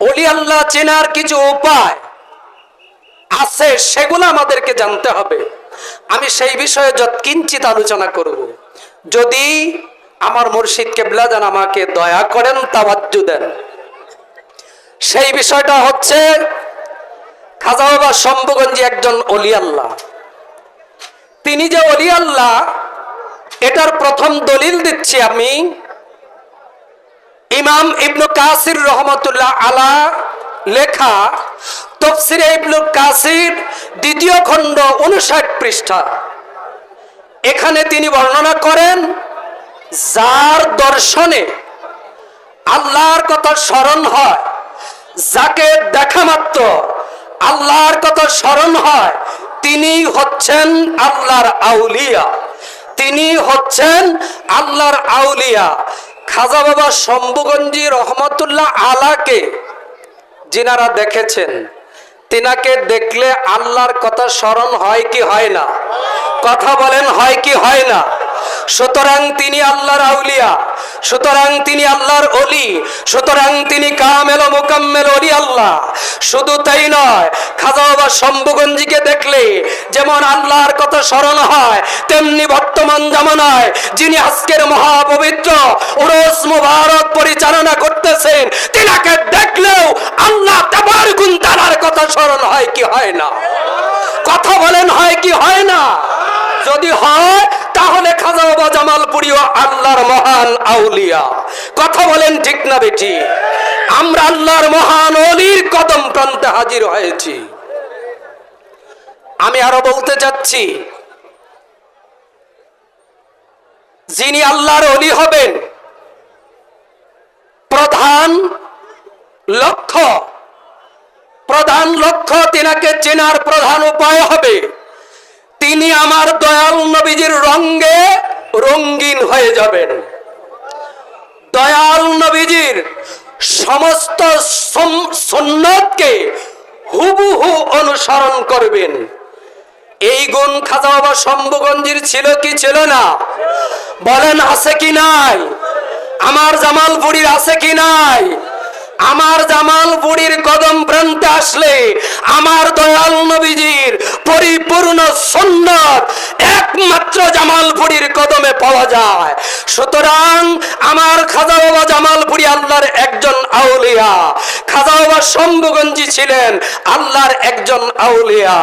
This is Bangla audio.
অলি আল্লাহ চেনার কিছু উপায় আছে, সেগুলো আমাদেরকে জানতে হবে। আমি সেই বিষয়ে যৎকিঞ্চিত আলোচনা করব। যদি আমার মুর্শিদ কেবলা যেন আমাকে দয়া করেন তাবাজ্জু দেন। সেই বিষয়টা হচ্ছে, খাজা বাবা শম্ভুগঞ্জি একজন অলি আল্লাহ। তিনি যে অলি আল্লাহ, এটার প্রথম দলিল দিচ্ছি আমি। ইমাম ইবনু কাসির রহমতুল্লাহ আলা লেখা তফসিরে ইবনু কাসির দ্বিতীয় খণ্ড উনষাট পৃষ্ঠা। এখানে তিনি বর্ণনা করেন, যার দর্শনে আল্লাহর কথা স্মরণ হয়, যাকে দেখা মাত্র আল্লাহর কথা স্মরণ হয়, তিনি হচ্ছেন আল্লাহর আউলিয়া। তিনি হচ্ছেন আল্লাহর আউলিয়া। খাজা বাবা শম্ভুগঞ্জি রহমতুল্লাহ আলাকে যিনারা দেখেছেন, তিনাকে দেখলে আল্লাহর কথা স্মরণ হয় কি হয় না? কথা বলেন হয় কি হয় না? সুতরাং তিনি আল্লাহর আউলিয়া। সুতরাং তিনি আল্লাহর অলি সুতরাং তিনি কামেল ও মোকাম্মেল অলি আল্লাহ। শুধু তাই নয়, খাজা বাবা শম্ভুগঞ্জিকে দেখলে যেমন আল্লাহর কথা স্মরণ হয়, তেমনি বর্তমান জামানায় যিনি আজকের মহাপবিত্র উরস মুবারক পরিচালনা করতেছেন, তিনাকে দেখলেও আল্লাহ তেবার গুণ তালার কথা স্মরণ হয় কি হয় না? কথা বলেন হয় কি হয় না? যদি হয়, তাহলে খাজা বাবা জামালপুরিও আল্লাহর আউলিয়া। কথা বলেন ঠিক না বেটি আমরা আল্লাহর মহান অলির কদম প্রান্তে হাজির হয়েছি। আমি আরও বলতে চাচ্ছি, যিনি আল্লাহর অলি হবেন, প্রধান লক্ষ্য প্রধান লক্ষ্য তিনাকে চেনার প্রধান উপায় হবে। তিনি আমার দয়াল নবীজির রঙ্গে রঙ্গিন হয়ে যাবেন। দয়াল নবীজির সমস্ত সম- সুন্নতকে হুবহু অনুসরণ করবেন। এই গুণ খাজা বাবা শম্ভুগঞ্জির ছিল কি ছিল না? বলেন, আছে কি নাই? আমার জামাল জামালপুরীর আছে কি নাই? আমার জামাল বুড়ির কদম প্রান্তে আসলে আমার দয়াল নবীজির পরিপূর্ণ সুন্নত একমাত্র জামালপুরীর কদমে পাওয়া যায়। সুতরাং আমার খাজা বাবা জামালপুরি আল্লাহর একজন আউলিয়া। খাজা বাবা শম্ভুগঞ্জি ছিলেন আল্লাহর একজন আউলিয়া।